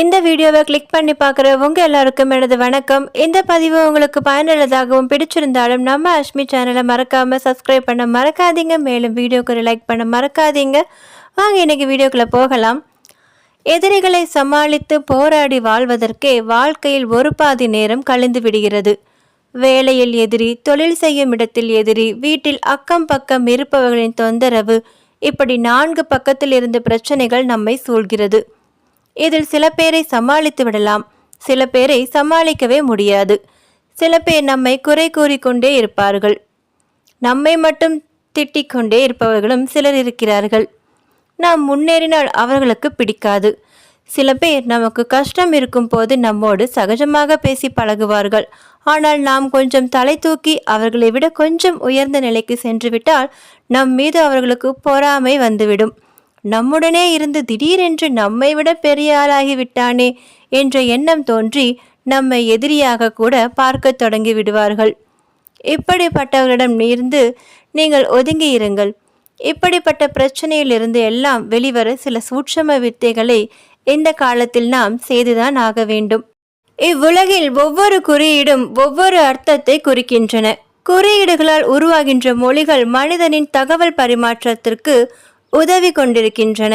இந்த வீடியோவை கிளிக் பண்ணி பார்க்குற உங்கள் எல்லாருக்கும் எனது வணக்கம். இந்த பதிவு உங்களுக்கு பயனுள்ளதாகவும் பிடிச்சிருந்தாலும் நம்ம அஷ்மி சேனலை மறக்காமல் சப்ஸ்கிரைப் பண்ண மறக்காதீங்க. மேலும் வீடியோக்கு ஒரு லைக் பண்ண மறக்காதீங்க. வாங்க இன்றைக்கி வீடியோக்குள்ளே போகலாம். எதிரிகளை சமாளித்து போராடி வாழ்வதற்கே வாழ்க்கையில் ஒரு பாதி நேரம் கழிந்து விடுகிறது. வேலையில் எதிரி தொழில் செய்யும் இடத்தில் எதிரி வீட்டில் அக்கம் பக்கம் இருப்பவர்களின் தொந்தரவு இப்படி நான்கு பக்கத்தில் இருந்து பிரச்சனைகள் நம்மை சூழ்கிறது. இதில் சில பேரை சமாளித்து விடலாம். சில பேரை சமாளிக்கவே முடியாது. சில பேர் நம்மை குறை கூறிக்கொண்டே இருப்பார்கள். நம்மை மட்டும் திட்டிக் கொண்டே இருப்பவர்களும் சிலர் இருக்கிறார்கள். நாம் முன்னேறினால் அவர்களுக்கு பிடிக்காது. சில பேர் நமக்கு கஷ்டம் இருக்கும் போது நம்மோடு சகஜமாக பேசி பழகுவார்கள். ஆனால் நாம் கொஞ்சம் தலை தூக்கி அவர்களை விட கொஞ்சம் உயர்ந்த நிலைக்கு சென்றுவிட்டால் நம் மீது அவர்களுக்கு பொறாமை வந்துவிடும். நம்முடனே இருந்து திடீரென்று நம்மை விட பெரிய ஆளாகிவிட்டானே என்ற எண்ணம் தோன்றி நம்மை எதிரியாக கூட பார்க்க தொடங்கி விடுவார்கள். இப்படிப்பட்டவர்களிடம் இருந்து நீங்கள் ஒதுங்கி இருங்கள். இப்படிப்பட்ட பிரச்சனையிலிருந்து எல்லாம் வெளிவர சில சூட்சம வித்தைகளை இந்த காலத்தில் நாம் செய்துதான் ஆக வேண்டும். இவ்வுலகில் ஒவ்வொரு குறியீடும் ஒவ்வொரு அர்த்தத்தை குறிக்கின்றன. குறியீடுகளால் உருவாகின்ற மொழிகள் மனிதனின் தகவல் பரிமாற்றத்திற்கு உதவி கொண்டிருக்கின்றன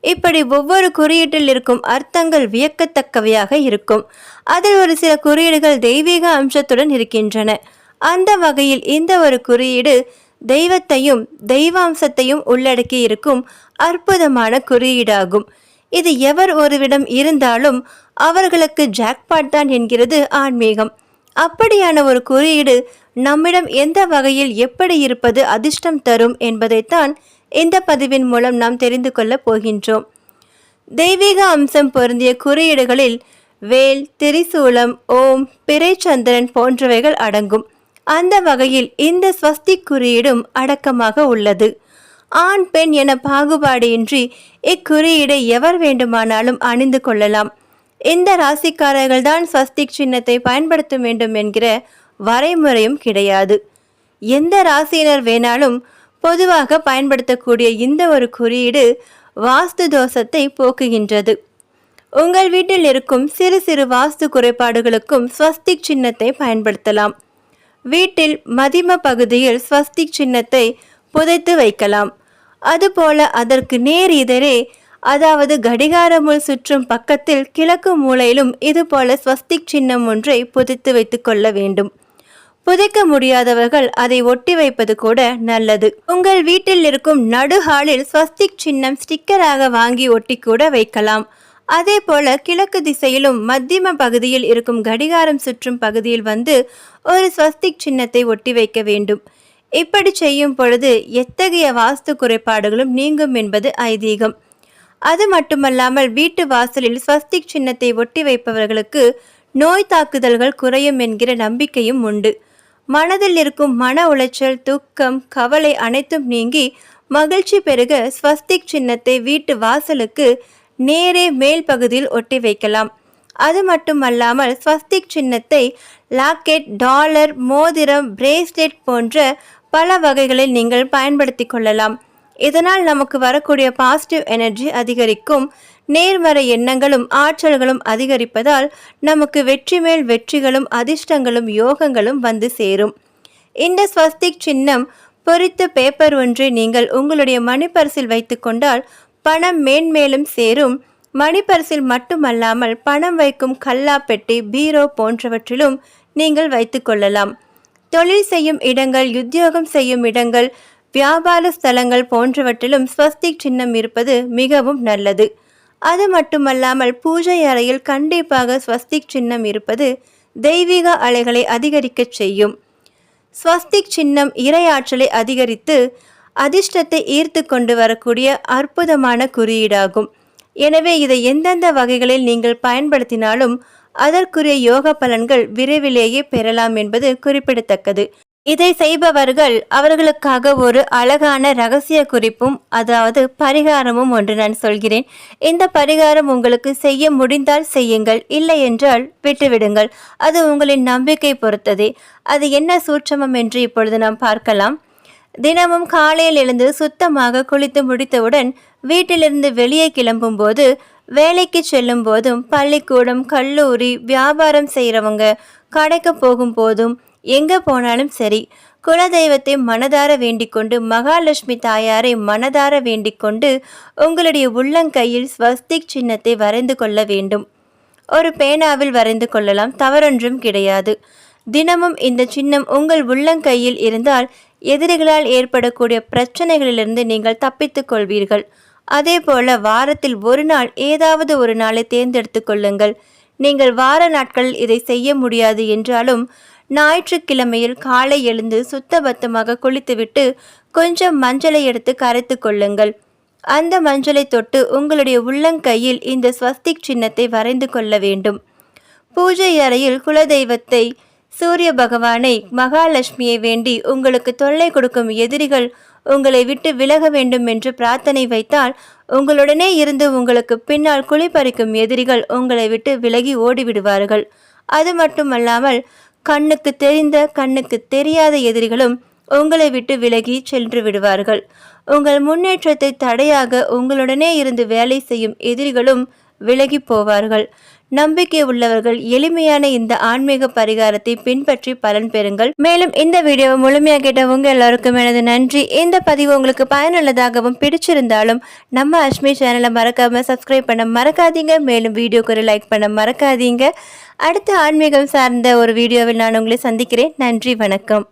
இப்படி ஒவ்வொரு குறியீட்டில் இருக்கும் அர்த்தங்கள் வியக்கத்தக்கவையாக இருக்கும். அதில் ஒரு சில குறியீடுகள் தெய்வீக அம்சத்துடன் இருக்கின்றன. அந்த வகையில் இந்த ஒரு குறியீடு தெய்வத்தையும் தெய்வாம்சத்தையும் உள்ளடக்கி இருக்கும் அற்புதமான குறியீடாகும். இது எவர் ஒருவிடம் இருந்தாலும் அவர்களுக்கு ஜாக்பாட் தான் என்கிறது ஆன்மீகம். அப்படியான ஒரு குறியீடு நம்மிடம் எந்த வகையில் எப்படி இருப்பது அதிர்ஷ்டம் தரும் என்பதைத்தான் இந்த பதிவின் மூலம் நாம் தெரிந்து கொள்ளப் போகின்றோம். தெய்வீக அம்சம் பொருந்திய குறியீடுகளில் வேல் திரிசூலம் ஓம் பிறைச்சந்திரன் போன்றவைகள் அடங்கும். அந்த வகையில் இந்த ஸ்வஸ்திக் குறியீடும் அடக்கமாக உள்ளது. ஆண் பெண் என பாகுபாடின்றி இக்குறியீடை எவர் வேண்டுமானாலும் அணிந்து கொள்ளலாம். இந்த ராசிக்காரர்கள் தான் ஸ்வஸ்திக் சின்னத்தை பயன்படுத்த வேண்டும் என்கிற வரைமுறையும் கிடையாது. எந்த ராசியினர் வேணாலும் பொதுவாக பயன்படுத்தக்கூடிய இந்த ஒரு குறியீடு வாஸ்து தோஷத்தை போக்குகின்றது. உங்கள் வீட்டில் இருக்கும் சிறு சிறு வாஸ்து குறைபாடுகளுக்கும் ஸ்வஸ்திக் சின்னத்தை பயன்படுத்தலாம். வீட்டில் மதிம பகுதியில் ஸ்வஸ்திக் சின்னத்தை புதைத்து வைக்கலாம். அதுபோல அதற்கு நேர் எதிரே அதாவது கடிகாரமுள் சுற்றும் பக்கத்தில் கிழக்கு மூலையிலும் இதுபோல ஸ்வஸ்திக் சின்னம் ஒன்றை புதைத்து வைத்துக்கொள்ள வேண்டும். புதைக்க முடியாதவர்கள் அதை ஒட்டி வைப்பது கூட நல்லது. உங்கள் வீட்டில் இருக்கும் நடுஹாலில் ஸ்வஸ்திக் சின்னம் ஸ்டிக்கராக வாங்கி ஒட்டி கூட வைக்கலாம். அதே போல கிழக்கு திசையிலும் மத்தியம பகுதியில் இருக்கும் கடிகாரம் சுற்றும் பகுதியில் வந்து ஒரு ஸ்வஸ்திக் சின்னத்தை ஒட்டி வைக்க வேண்டும். இப்படி செய்யும் பொழுது எத்தகைய வாஸ்து குறைபாடுகளும் நீங்கும் என்பது ஐதீகம். அது மட்டுமல்லாமல் வீட்டு வாசலில் ஸ்வஸ்திக் சின்னத்தை ஒட்டி வைப்பவர்களுக்கு நோய் தாக்குதல்கள் குறையும் என்கிற நம்பிக்கையும் உண்டு. மனதில் இருக்கும் மன உளைச்சல் துக்கம் கவலை அனைத்தும் நீங்கி மகிழ்ச்சி பெருக ஸ்வஸ்திக் சின்னத்தை வீட்டு வாசலுக்கு நேரே மேல் பகுதியில் ஒட்டி வைக்கலாம். அது மட்டுமல்லாமல் ஸ்வஸ்திக் சின்னத்தை லாக்கெட் டாலர் மோதிரம் பிரேஸ்லெட் போன்ற பல வகைகளில் நீங்கள் பயன்படுத்தி கொள்ளலாம். இதனால் நமக்கு வரக்கூடிய பாசிட்டிவ் எனர்ஜி அதிகரிக்கும். நேர்மறை எண்ணங்களும் ஆற்றல்களும் அதிகரிப்பதால் நமக்கு வெற்றி மேல் வெற்றிகளும் அதிர்ஷ்டங்களும் யோகங்களும் வந்து சேரும். இந்த ஸ்வஸ்திக் சின்னம் பொறித்த பேப்பர் ஒன்றை நீங்கள் உங்களுடைய மணிப்பரிசில் வைத்துக்கொண்டால் பணம் மேன்மேலும் சேரும். மணிப்பரிசில் மட்டுமல்லாமல் பணம் வைக்கும் கல்லா பெட்டி பீரோ போன்றவற்றிலும் நீங்கள் வைத்துக்கொள்ளலாம் தொழில் செய்யும் இடங்கள் உத்தியோகம் செய்யும் இடங்கள் வியாபார ஸ்தலங்கள் போன்றவற்றிலும் ஸ்வஸ்திக் சின்னம் இருப்பது மிகவும் நல்லது. அது மட்டுமல்லாமல் பூஜை அறையில் கண்டிப்பாக ஸ்வஸ்திக் சின்னம் இருப்பது தெய்வீக அலைகளை அதிகரிக்கச் செய்யும். ஸ்வஸ்திக் சின்னம் இரையாற்றலை அதிகரித்து அதிர்ஷ்டத்தை ஈர்த்து கொண்டு வரக்கூடிய அற்புதமான குறியீடாகும். எனவே இதை எந்தெந்த வகைகளில் நீங்கள் பயன்படுத்தினாலும் அதற்குரிய யோக பலன்கள் விரைவிலேயே பெறலாம் என்பது குறிப்பிடத்தக்கது. இதை செய்பவர்கள் அவர்களுக்காக ஒரு அழகான ரகசிய குறிப்பும் அதாவது பரிகாரமும் ஒன்று நான் சொல்கிறேன். இந்த பரிகாரம் உங்களுக்கு செய்ய முடிந்தால் செய்யுங்கள் இல்லை என்றால் விட்டுவிடுங்கள். அது உங்களின் நம்பிக்கை பொறுத்ததே. அது என்ன சூட்சமம் என்று இப்பொழுது நாம் பார்க்கலாம். தினமும் காலையில் எழுந்து சுத்தமாக குளித்து முடித்தவுடன் வீட்டிலிருந்து வெளியே கிளம்பும்போது வேலைக்கு செல்லும் போதும் பள்ளிக்கூடம் கல்லூரி வியாபாரம் செய்கிறவங்க கடைக்கு போகும்போதும் எங்கே போனாலும் சரி. குலதெய்வத்தை மனதார வேண்டிக்கொண்டு மகாலட்சுமி தாயாரை மனதார வேண்டிக்கொண்டு உங்களுடைய உள்ளங்கையில் ஸ்வஸ்திக் சின்னத்தை வரைந்து கொள்ள வேண்டும். ஒரு பேனாவில் வரைந்து கொள்ளலாம் தவறொன்றும் கிடையாது. தினமும் இந்த சின்னம் உங்கள் உள்ளங்கையில் இருந்தால் எதிரிகளால் ஏற்படக்கூடிய பிரச்சனைகளிலிருந்து நீங்கள் தப்பித்துக் கொள்வீர்கள். அதே போல வாரத்தில் ஒரு நாள் ஏதாவது ஒரு நாளை தேர்ந்தெடுத்து கொள்ளுங்கள். நீங்கள் வார நாட்களில் இதை செய்ய முடியாது என்றாலும் ஞாயிற்றுக்கிழமையில் காலை எழுந்து சுத்தபத்தமாக குளித்துவிட்டு கொஞ்சம் மஞ்சளை எடுத்து கரைத்து கொள்ளுங்கள். அந்த மஞ்சளை தொட்டு உங்களுடைய உள்ளங்கையில் இந்த ஸ்வஸ்திக் சின்னத்தை வரைந்து கொள்ள வேண்டும். பூஜை அறையில் குலதெய்வத்தை சூரிய பகவானை மகாலட்சுமியை வேண்டி உங்களுக்கு தொல்லை கொடுக்கும் எதிரிகள் உங்களை விட்டு விலக வேண்டும் என்று பிரார்த்தனை வைத்தால் உங்களுடனே இருந்து உங்களுக்கு பின்னால் குளிப்பறிக்கும் எதிரிகள் உங்களை விட்டு விலகி ஓடிவிடுவார்கள். அது மட்டுமல்லாமல் கண்ணுக்கு தெரிந்த கண்ணுக்கு தெரியாத எதிரிகளும் உங்களை விட்டு விலகி சென்று விடுவார்கள். உங்கள் முன்னேற்றத்தை தடையாக உங்களுடனே இருந்து வேலை செய்யும் எதிரிகளும் விலகி போவார்கள். நம்பிக்கை உள்ளவர்கள் எளிமையான இந்த ஆன்மீக பரிகாரத்தை பின்பற்றி பலன் பெறுங்கள். மேலும் இந்த வீடியோவை முழுமையாக கேட்ட உங்க எல்லாருக்கும் எனது நன்றி. இந்த பதிவு உங்களுக்கு பயனுள்ளதாகவும் பிடிச்சிருந்தாலும் நம்ம அஷ்மி சேனலை மறக்காம சப்ஸ்கிரைப் பண்ண மறக்காதீங்க. மேலும் வீடியோக்கு ஒரு லைக் பண்ண மறக்காதீங்க. அடுத்த ஆன்மீகம் சார்ந்த ஒரு வீடியோவில் நான் உங்களை சந்திக்கிறேன். நன்றி வணக்கம்.